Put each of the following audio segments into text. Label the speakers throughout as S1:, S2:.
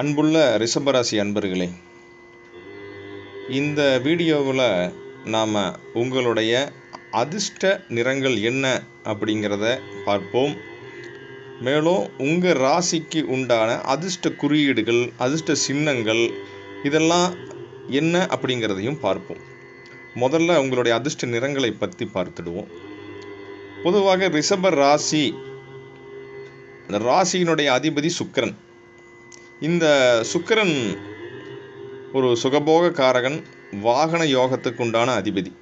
S1: அன்புள்ள ரிஷபராசி அன்பர்களே இந்த வீடியோவில் நாம் உங்களுடைய அதிர்ஷ்ட நிறங்கள் என்ன அப்படிங்கிறத பார்ப்போம். மேலும் உங்கள் ராசிக்கு உண்டான அதிர்ஷ்ட குறியீடுகள் அதிர்ஷ்ட சின்னங்கள் இதெல்லாம் என்ன அப்படிங்கிறதையும் பார்ப்போம். முதல்ல உங்களுடைய அதிர்ஷ்ட நிறங்களை பற்றி பார்த்துடுவோம். பொதுவாக ரிஷப ராசி அந்த ராசியினுடைய அதிபதி சுக்கிரன். இந்த சுக்கிரன் ஒரு சுகபோக காரகன் வாகன யோகத்துக்கு உண்டான அதிபதி.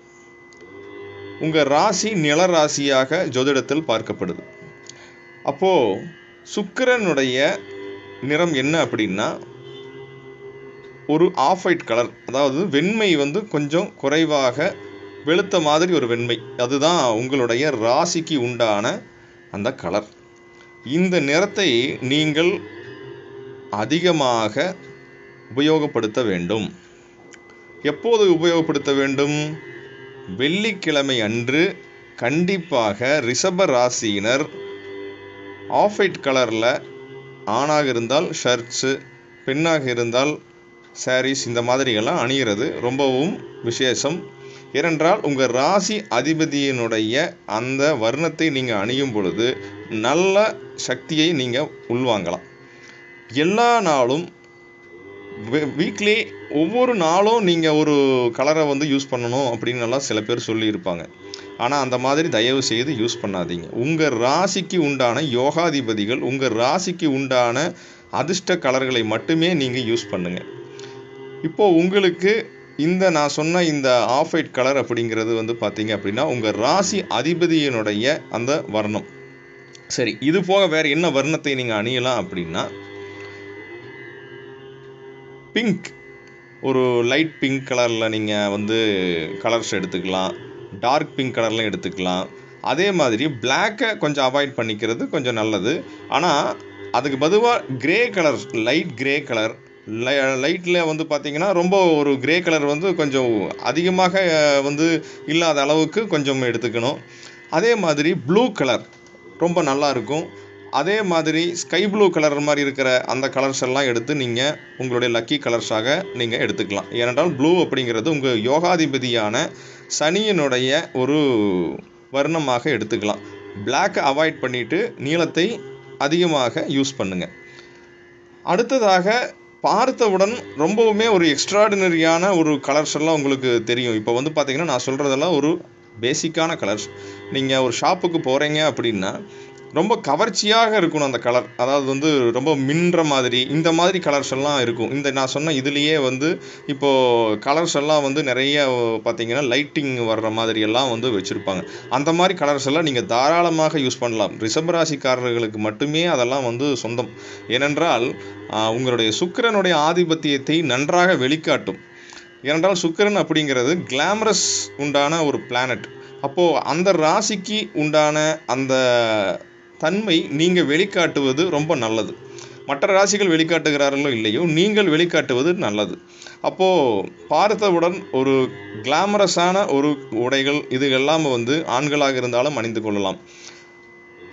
S1: உங்கள் ராசி நில ராசியாக ஜோதிடத்தில் பார்க்கப்படுது. அப்போது சுக்கிரனுடைய நிறம் என்ன அப்படின்னா ஒரு ஆஃப் ஒயிட் கலர் அதாவது வெண்மை வந்து கொஞ்சம் குறைவாக வெளுத்த மாதிரி ஒரு வெண்மை. அதுதான் உங்களுடைய ராசிக்கு உண்டான அந்த கலர். இந்த நிறத்தை நீங்கள் அதிகமாக உபயோகப்படுத்த வேண்டும். எப்போது உபயோகப்படுத்த வேண்டும்? வெள்ளிக்கிழமை அன்று கண்டிப்பாக ரிஷப ராசியினர் ஆஃப் ஒயிட் கலரில் ஆணாக இருந்தால் ஷர்ட்ஸு பெண்ணாக இருந்தால் சாரீஸ் இந்த மாதிரியெல்லாம் அணிகிறது ரொம்பவும் விசேஷம். ஏனென்றால் உங்கள் ராசி அதிபதியினுடைய அந்த வர்ணத்தை நீங்கள் அணியும் பொழுது நல்ல சக்தியை நீங்கள் உள்வாங்கலாம். எல்லா நாளும் வீக்லி ஒவ்வொரு நாளும் நீங்கள் ஒரு கலரை வந்து யூஸ் பண்ணணும் அப்படின்னு எல்லாம் சில பேர் சொல்லியிருப்பாங்க. ஆனால் அந்த மாதிரி தயவு செய்து யூஸ் பண்ணாதீங்க. உங்கள் ராசிக்கு உண்டான யோகாதிபதிகள் உங்கள் ராசிக்கு உண்டான அதிர்ஷ்ட கலர்களை மட்டுமே நீங்கள் யூஸ் பண்ணுங்கள் இப்போது உங்களுக்கு இந்த நான் சொன்ன இந்த ஆஃப் ஒயிட் கலர் அப்படிங்கிறது வந்து பார்த்தீங்க அப்படின்னா உங்கள் ராசி அதிபதியினுடைய அந்த வர்ணம். சரி இது போக வேறு என்ன வர்ணத்தை நீங்கள் அணியலாம் அப்படின்னா பிங்க் ஒரு லைட் பிங்க் கலரில் நீங்கள் வந்து கலர்ஸ் எடுத்துக்கலாம். டார்க் பிங்க் கலர்லாம் எடுத்துக்கலாம். அதே மாதிரி பிளாக்கை கொஞ்சம் அவாய்ட் பண்ணிக்கிறது கொஞ்சம் நல்லது. ஆனால் அதுக்கு பதுவாக grey colour light grey colour லைட்டில் வந்து பார்த்திங்கன்னா ரொம்ப ஒரு கிரே கலர் வந்து கொஞ்சம் அதிகமாக வந்து இல்லாத அளவுக்கு கொஞ்சம் எடுத்துக்கணும். அதே மாதிரி ப்ளூ கலர் ரொம்ப நல்லா இருக்கும். அதே மாதிரி ஸ்கை ப்ளூ கலர் மாதிரி இருக்கிற அந்த கலர்ஸ் எல்லாம் எடுத்து நீங்கள் உங்களுடைய லக்கி கலர்ஸாக நீங்கள் எடுத்துக்கலாம். ஏனென்றால் ப்ளூ அப்படிங்கிறது உங்கள் யோகாதிபதியான சனியினுடைய ஒரு வர்ணமாக எடுத்துக்கலாம். பிளாக்கை அவாய்ட் பண்ணிவிட்டு நீளத்தை அதிகமாக யூஸ் பண்ணுங்கள் அடுத்ததாக பார்த்தவுடன் ரொம்பவுமே ஒரு எக்ஸ்ட்ராடினரியான ஒரு கலர்ஸ் எல்லாம் உங்களுக்கு தெரியும். இப்போ வந்து பார்த்தீங்கன்னா நான் சொல்கிறதெல்லாம் ஒரு பேசிக்கான கலர்ஸ் நீங்கள் ஒரு ஷாப்புக்கு போகிறீங்க அப்படின்னா ரொம்ப கவர்ச்சியாக இருக்கணும் அந்த கலர் அதாவது வந்து ரொம்ப மின்ற மாதிரி இந்த மாதிரி கலர்ஸ் எல்லாம் இருக்கும். இந்த நான் சொன்ன இதுலேயே வந்து இப்போது கலர்ஸ் எல்லாம் வந்து நிறைய பார்த்திங்கன்னா லைட்டிங் வர்ற மாதிரி எல்லாம் வந்து வச்சுருப்பாங்க. அந்த மாதிரி கலர்ஸ் எல்லாம் நீங்கள் தாராளமாக யூஸ் பண்ணலாம். ரிஷபராசிக்காரர்களுக்கு மட்டுமே அதெல்லாம் வந்து சொந்தம். ஏனென்றால் உங்களுடைய சுக்கிரனுடைய ஆதிபத்தியத்தை நன்றாக வெளிக்காட்டும். ஏனென்றால் சுக்கிரன் அப்படிங்கிறது கிளாமரஸ் உண்டான ஒரு பிளானட் அப்போது அந்த ராசிக்கு உண்டான அந்த தன்மை நீங்கள் வெளிக்காட்டுவது ரொம்ப நல்லது. மற்ற ராசிகள் வெளிக்காட்டுகிறார்களோ இல்லையோ நீங்கள் வெளிக்காட்டுவது நல்லது. அப்போது பார்த்தவுடன் ஒரு கிளாமரஸான ஒரு உடைகள் இது எல்லாம் வந்து ஆண்களாக இருந்தாலும் அணிந்து கொள்ளலாம்.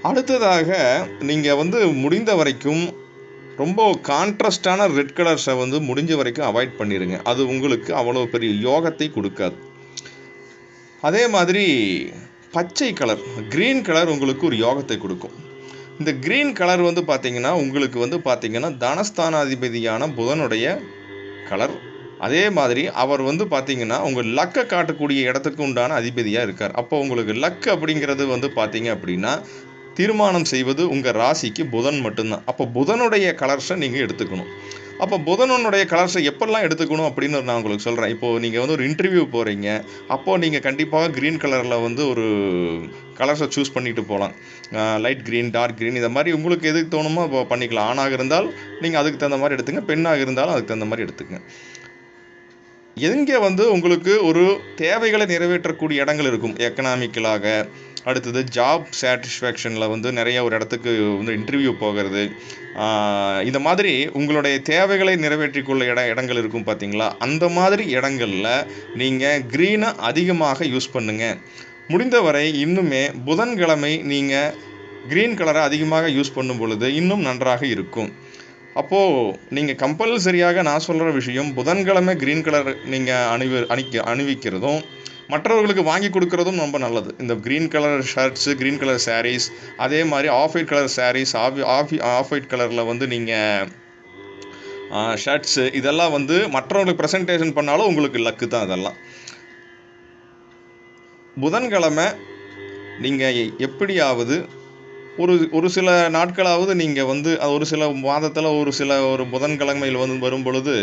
S1: அடுத்ததாக நீங்கள் வந்து முடிந்த வரைக்கும் ரொம்ப கான்ட்ராஸ்டான ரெட் கலர்ஸை வந்து முடிஞ்ச வரைக்கும் அவாய்ட் பண்ணிடுங்க அது உங்களுக்கு அவ்வளோ பெரிய யோகத்தை கொடுக்காது. அதே மாதிரி பச்சை கலர் க்ரீன் கலர் உங்களுக்கு ஒரு யோகத்தை கொடுக்கும். இந்த க்ரீன் கலர் வந்து பார்த்திங்கன்னா உங்களுக்கு வந்து பார்த்திங்கன்னா தனஸ்தானாதிபதியான புதனுடைய கலர் அதே மாதிரி அவர் வந்து பார்த்திங்கன்னா உங்கள் லக்கை காட்டக்கூடிய இடத்துக்கு உண்டான அதிபதியாக இருக்கார். அப்போ உங்களுக்கு லக் அப்படிங்கிறது வந்து பார்த்திங்க அப்படின்னா தீர்மானம் செய்வது உங்கள் ராசிக்கு புதன் மட்டும்தான். அப்போ புதனுடைய கலர்ஸை நீங்கள் எடுத்துக்கணும். அப்போ புதனனுடைய கலர்ஸை எப்பெல்லாம் எடுத்துக்கணும் அப்படின்னு நான் உங்களுக்கு சொல்கிறேன் இப்போது நீங்கள் வந்து ஒரு இன்டர்வியூ போகிறீங்க அப்போது நீங்கள் கண்டிப்பாக க்ரீன் கலரில் வந்து ஒரு கலர்ஸை சூஸ் பண்ணிட்டு போகலாம். லைட் க்ரீன் டார்க் க்ரீன் இந்த மாதிரி உங்களுக்கு எதுக்கு தோணுமோ பண்ணிக்கலாம். ஆணாக இருந்தால் நீங்கள் அதுக்கு தகுந்த மாதிரி எடுத்துங்க. பெண்ணாக இருந்தாலும் அதுக்கு தகுந்த மாதிரி எடுத்துங்க. எங்கே வந்து உங்களுக்கு ஒரு தேவைகளை நிறைவேற்றக்கூடிய இடங்கள் இருக்கும். எக்கனாமிக்கலாக அடுத்தது ஜாப் சாட்டிஸ்ஃபேக்ஷனில் வந்து நிறைய ஒரு இடத்துக்கு வந்து இன்டர்வியூ போகிறது. இந்த மாதிரி உங்களுடைய தேவைகளை நிறைவேற்றிக்கொள்ள இட இடங்கள் இருக்கும் பார்த்தீங்களா? அந்த மாதிரி இடங்களில் நீங்கள் க்ரீனை அதிகமாக யூஸ் பண்ணுங்கள் முடிந்தவரை இன்னுமே புதன்கிழமை நீங்கள் க்ரீன் கலரை அதிகமாக யூஸ் பண்ணும் பொழுது இன்னும் நன்றாக இருக்கும். அப்போது நீங்கள் கம்பல்சரியாக நான் சொல்கிற விஷயம் புதன்கிழமை க்ரீன் கலர் நீங்கள் அணிவி அணிக்க அணிவிக்கிறதும் மற்றவர்களுக்கு வாங்கி கொடுக்குறதும் ரொம்ப நல்லது. இந்த green colour shirts green colour saris அதே மாதிரி off white colour saris off off off white கலரில் வந்து நீங்கள் ஷர்ட்ஸு இதெல்லாம் வந்து மற்றவங்களுக்கு ப்ரெசன்டேஷன் பண்ணாலும் உங்களுக்கு லக்கு தான் அதெல்லாம் புதன்கிழமை நீங்கள் எப்படியாவது ஒரு ஒரு சில நாட்களாவது நீங்கள் வந்து அது ஒரு சில மாதத்தில் ஒரு சில ஒரு புதன்கிழமையில் வந்து வரும் பொழுது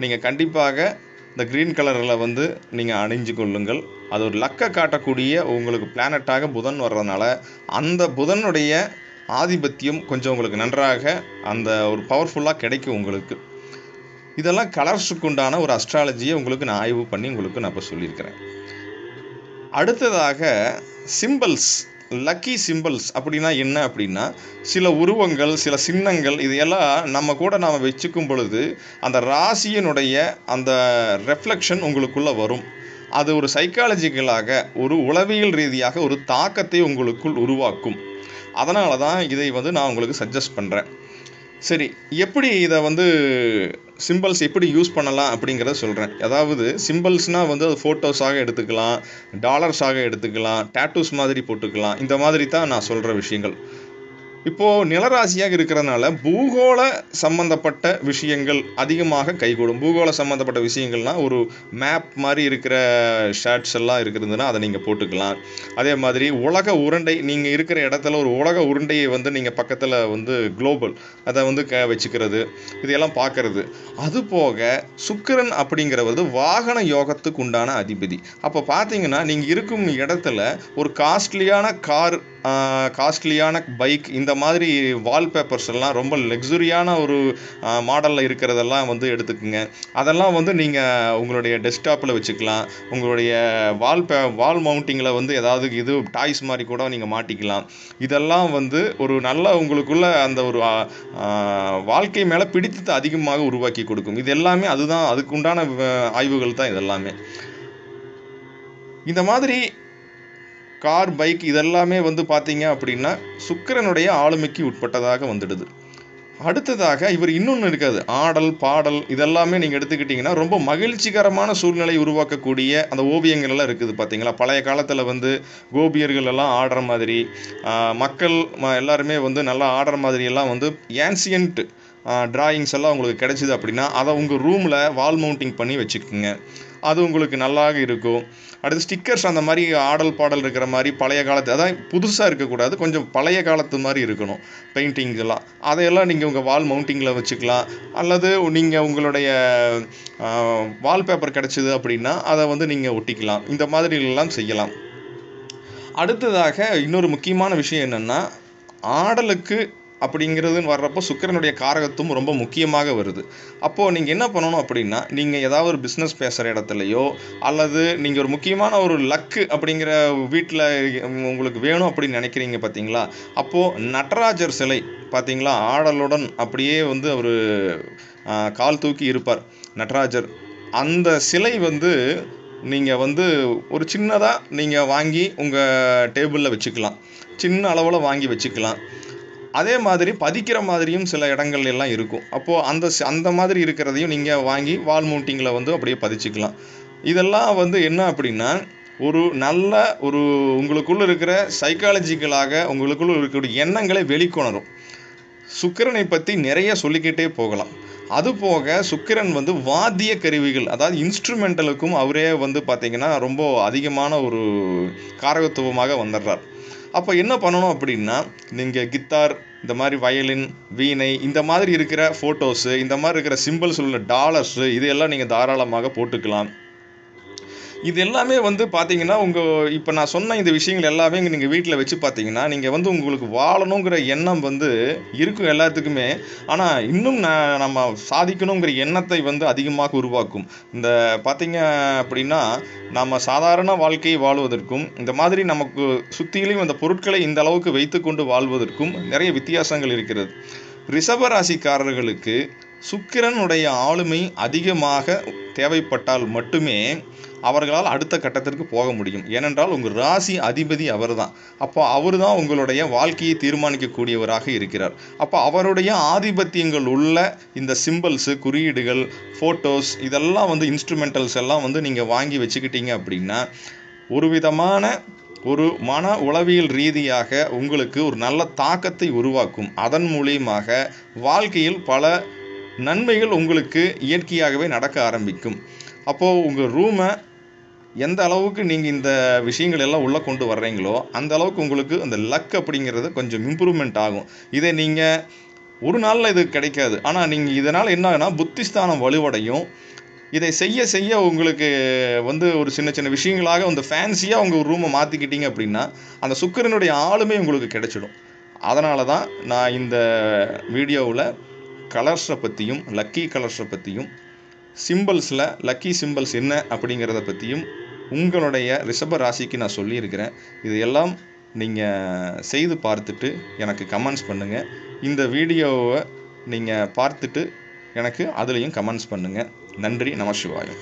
S1: நீங்கள் கண்டிப்பாக இந்த க்ரீன் கலரில் வந்து நீங்கள் அணிஞ்சு கொள்ளுங்கள். அது ஒரு லக்கை காட்டக்கூடிய உங்களுக்கு பிளானட்டாக புதன் வர்றதுனால அந்த புதனுடைய ஆதிபத்தியம் கொஞ்சம் உங்களுக்கு நன்றாக அந்த ஒரு பவர்ஃபுல்லாக கிடைக்கும் உங்களுக்கு. இதெல்லாம் கலர்ஸுக்கு உண்டான ஒரு அஸ்ட்ராலஜியை உங்களுக்கு நான் ஆய்வு பண்ணி உங்களுக்கு நான் இப்போ சொல்லியிருக்கிறேன். அடுத்ததாக சிம்பிள்ஸ் லக்கி சிம்பிள்ஸ் அப்படின்னா என்ன அப்படின்னா சில உருவங்கள் சில சின்னங்கள் இதையெல்லாம் நம்ம கூட நாம் வச்சுக்கும் பொழுது அந்த ராசியினுடைய அந்த ரெஃப்ளெக்ஷன் உங்களுக்குள்ளே வரும். அது ஒரு சைக்காலஜிக்கலாக ஒரு உளவியல் ரீதியாக ஒரு தாக்கத்தை உங்களுக்குள் உருவாக்கும். அதனால தான் இதை வந்து நான் உங்களுக்கு சஜஸ்ட் பண்ணுறேன் சரி எப்படி இதை வந்து சிம்பிள்ஸ் எப்படி யூஸ் பண்ணலாம் அப்படிங்கிறத சொல்கிறேன் அதாவது சிம்பிள்ஸ்னால் வந்து அது ஃபோட்டோஸாக எடுத்துக்கலாம் டாலர்ஸாக எடுத்துக்கலாம் டேட்டூஸ் மாதிரி போட்டுக்கலாம். இந்த மாதிரி தான் நான் சொல்கிற விஷயங்கள். இப்போது நிலராசியாக இருக்கிறதுனால பூகோள சம்பந்தப்பட்ட விஷயங்கள் அதிகமாக கைகூடும். பூகோள சம்பந்தப்பட்ட விஷயங்கள்னால் ஒரு மேப் மாதிரி இருக்கிற ஷர்ட்ஸ் எல்லாம் இருக்கிறதுனா அதை நீங்கள் போட்டுக்கலாம். அதே மாதிரி உலக உருண்டை நீங்கள் இருக்கிற இடத்துல ஒரு உலக உருண்டையை வந்து நீங்கள் பக்கத்தில் வந்து குளோபல் அதை வந்து க வச்சுக்கிறது இதையெல்லாம் பார்க்கறது. அது போக சுக்கரன் அப்படிங்கிறது வாகன யோகத்துக்கு உண்டான அதிபதி. அப்போ பார்த்தீங்கன்னா நீங்கள் இருக்கும் இடத்துல ஒரு காஸ்ட்லியான கார் காஸ்ட்லியான பைக் இந்த மாதிரி வால்பேப்பர்ஸ் எல்லாம் ரொம்ப லக்ஸுரியான ஒரு மாடலில் இருக்கிறதெல்லாம் வந்து எடுத்துக்கோங்க. அதெல்லாம் வந்து நீங்கள் உங்களுடைய டெஸ்க்டாப்பில் வச்சுக்கலாம். உங்களுடைய வால் பே வால் மவுண்டிங்கில் வந்து ஏதாவது இது டாய்ஸ் மாதிரி கூட நீங்கள் மாட்டிக்கலாம். இதெல்லாம் வந்து ஒரு நல்ல உங்களுக்குள்ள அந்த ஒரு வாழ்க்கை மேலே பிடித்தத்தை அதிகமாக உருவாக்கி கொடுக்கும். இது எல்லாமே அதுதான் அதுக்கு உண்டான ஆய்வுகள் தான் இதெல்லாமே. இந்த மாதிரி கார் பைக் இதெல்லாமே வந்து பார்த்தீங்க அப்படின்னா சுக்கிரனுடைய ஆளுமைக்கு உட்பட்டதாக வந்துடுது. அடுத்ததாக இவர் இன்னொன்று இருக்காது. ஆடல் பாடல் இதெல்லாமே நீங்கள் எடுத்துக்கிட்டிங்கன்னா ரொம்ப மகிழ்ச்சிகரமான சூழ்நிலை உருவாக்கக்கூடிய அந்த ஓவியங்கள் எல்லாம் இருக்குது பார்த்தீங்களா? பழைய காலத்தில் வந்து கோபியர்கள் எல்லாம் ஆடுற மாதிரி மக்கள் எல்லாருமே வந்து நல்லா ஆடுற மாதிரி எல்லாம் வந்து ஏன்சியன்ட் டிராயிங்ஸ் எல்லாம் உங்களுக்கு கிடைச்சிது அப்படின்னா அதை உங்கள் ரூமில் வால் மவுண்டிங் பண்ணி வச்சுக்கோங்க. அது உங்களுக்கு நல்லாக இருக்கும். அடுத்து ஸ்டிக்கர்ஸ் அந்த மாதிரி ஆடல் பாடல் இருக்கிற மாதிரி பழைய காலத்து அதான் புதுசாக இருக்கக்கூடாது கொஞ்சம் பழைய காலத்து மாதிரி இருக்கணும் பெயிண்டிங்ஸ் எல்லாம். அதையெல்லாம் நீங்கள் உங்கள் வால் மவுண்டிங்கில் வச்சுக்கலாம். அல்லது நீங்கள் உங்களுடைய வால்பேப்பர் கிடச்சிது அப்படின்னா அதை வந்து நீங்கள் ஒட்டிக்கலாம். இந்த மாதிரி எல்லாம் செய்யலாம். அடுத்ததாக இன்னொரு முக்கியமான விஷயம் என்னென்னா ஆடலுக்கு அப்படிங்கிறதுன்னு வர்றப்போ சுக்கிரனுடைய காரகத்தும் ரொம்ப முக்கியமாக வருது. அப்போது நீங்கள் என்ன பண்ணணும் அப்படின்னா நீங்கள் ஏதாவது ஒரு பிஸ்னஸ் பேசுகிற இடத்துலையோ அல்லது நீங்கள் ஒரு முக்கியமான ஒரு லக்கு அப்படிங்கிற வீட்டில் உங்களுக்கு வேணும் அப்படின்னு நினைக்கிறீங்க பார்த்தீங்களா அப்போது நடராஜர் சிலை பார்த்தீங்களா ஆடலுடன் அப்படியே வந்து அவர் கால் தூக்கி இருப்பார் நடராஜர். அந்த சிலை வந்து நீங்கள் வந்து ஒரு சின்னதாக நீங்கள் வாங்கி உங்கள் டேபிளில் வச்சுக்கலாம். சின்ன அளவில் வாங்கி வச்சுக்கலாம். அதே மாதிரி பதிக்கிற மாதிரியும் சில இடங்கள் எல்லாம் இருக்கும். அப்போது அந்த அந்த மாதிரி இருக்கிறதையும் நீங்கள் வாங்கி வால் மவுண்டிங்கில் வந்து அப்படியே பதிச்சுக்கலாம். இதெல்லாம் வந்து என்ன அப்படின்னா ஒரு நல்ல ஒரு உங்களுக்குள்ள இருக்கிற சைக்காலஜிக்கலாக உங்களுக்குள்ள இருக்கக்கூடிய எண்ணங்களை வெளிக்கொணரும். சுக்கிரனை பற்றி நிறைய சொல்லிக்கிட்டே போகலாம். அதுபோக சுக்கிரன் வந்து வாத்திய கருவிகள் அதாவது இன்ஸ்ட்ருமெண்டலுக்கும் அவரே வந்து பார்த்திங்கன்னா ரொம்ப அதிகமான ஒரு காரகத்துவமாக வந்துடுறார். அப்போ என்ன பண்ணணும் அப்படின்னா நீங்கள் கித்தார் இந்த மாதிரி வயலின் வீணை இந்த மாதிரி இருக்கிற ஃபோட்டோஸு இந்த மாதிரி இருக்கிற சிம்பிள்ஸ் உள்ள டாலர்ஸு இதையெல்லாம் நீங்கள் தாராளமாக போட்டுக்கலாம். இது எல்லாமே வந்து பார்த்தீங்கன்னா உங்கள் இப்போ நான் சொன்ன இந்த விஷயங்கள் எல்லாமே நீங்கள் வீட்டில் வச்சு பார்த்தீங்கன்னா நீங்கள் வந்து உங்களுக்கு வாழணுங்கிற எண்ணம் வந்து இருக்கும் எல்லாத்துக்குமே. ஆனால் இன்னும் நான் நம்ம சாதிக்கணுங்கிற எண்ணத்தை வந்து அதிகமாக உருவாக்கும். இந்த பார்த்தீங்க அப்படின்னா நம்ம சாதாரண வாழ்க்கையை வாழ்வதற்கும் இந்த மாதிரி நமக்கு சுற்றிலையும் அந்த பொருட்களை இந்த அளவுக்கு வைத்துக்கொண்டு வாழ்வதற்கும் நிறைய வித்தியாசங்கள் இருக்கிறது. ரிஷப ராசிக்காரர்களுக்கு சுக்கிரனுடைய ஆளுமை அதிகமாக தேவைப்பட்டால் மட்டுமே அவர்களால் அடுத்த கட்டத்திற்கு போக முடியும். ஏனென்றால் உங்கள் ராசி அதிபதி அவர்தான். அப்போ அவர் தான் உங்களுடைய வாழ்க்கையை தீர்மானிக்கக்கூடியவராக இருக்கிறார். அப்போ அவருடைய ஆதிபத்தியங்கள் உள்ள இந்த சிம்பிள்ஸு குறியீடுகள் ஃபோட்டோஸ் இதெல்லாம் வந்து இன்ஸ்ட்ருமெண்டல்ஸ் எல்லாம் வந்து நீங்கள் வாங்கி வச்சுக்கிட்டீங்க அப்படின்னா ஒரு விதமான ஒரு மன உளவியல் ரீதியாக உங்களுக்கு ஒரு நல்ல தாக்கத்தை உருவாக்கும். அதன் மூலியமாக வாழ்க்கையில் பல நன்மைகள் உங்களுக்கு இயற்கையாகவே நடக்க ஆரம்பிக்கும். அப்போது உங்கள் ரூமை எந்த அளவுக்கு நீங்கள் இந்த விஷயங்கள் எல்லாம் உள்ளே கொண்டு வர்றீங்களோ அந்த அளவுக்கு உங்களுக்கு அந்த லக் அப்படிங்கிறது கொஞ்சம் இம்ப்ரூவ்மெண்ட் ஆகும். இதை நீங்கள் ஒரு நாளில் இது கிடைக்காது. ஆனால் நீங்கள் இதனால் என்ன ஆகுனா புத்திஸ்தானம் வலுவடையும். இதை செய்ய செய்ய உங்களுக்கு வந்து ஒரு சின்ன சின்ன விஷயங்களாக அந்த ஃபேன்சியாக உங்கள் ரூமை மாற்றிக்கிட்டீங்க அப்படின்னா அந்த சுக்கிரனுடைய ஆளுமை உங்களுக்கு கிடைச்சிடும். அதனால தான் நான் இந்த வீடியோவில் கலர்ஸை பற்றியும் லக்கி கலர்ஸை பற்றியும் சிம்பிள்ஸில் லக்கி சிம்பிள்ஸ் என்ன அப்படிங்கிறத பற்றியும் உங்களுடைய ரிஷப ராசிக்கு நான் சொல்லியிருக்கிறேன். இது எல்லாம் நீங்கள் செய்து பார்த்துட்டு எனக்கு கமெண்ட்ஸ் பண்ணுங்கள் இந்த வீடியோவை நீங்கள் பார்த்துட்டு எனக்கு அதுலேயும் கமெண்ட்ஸ் பண்ணுங்கள் நன்றி நமசிவாயம்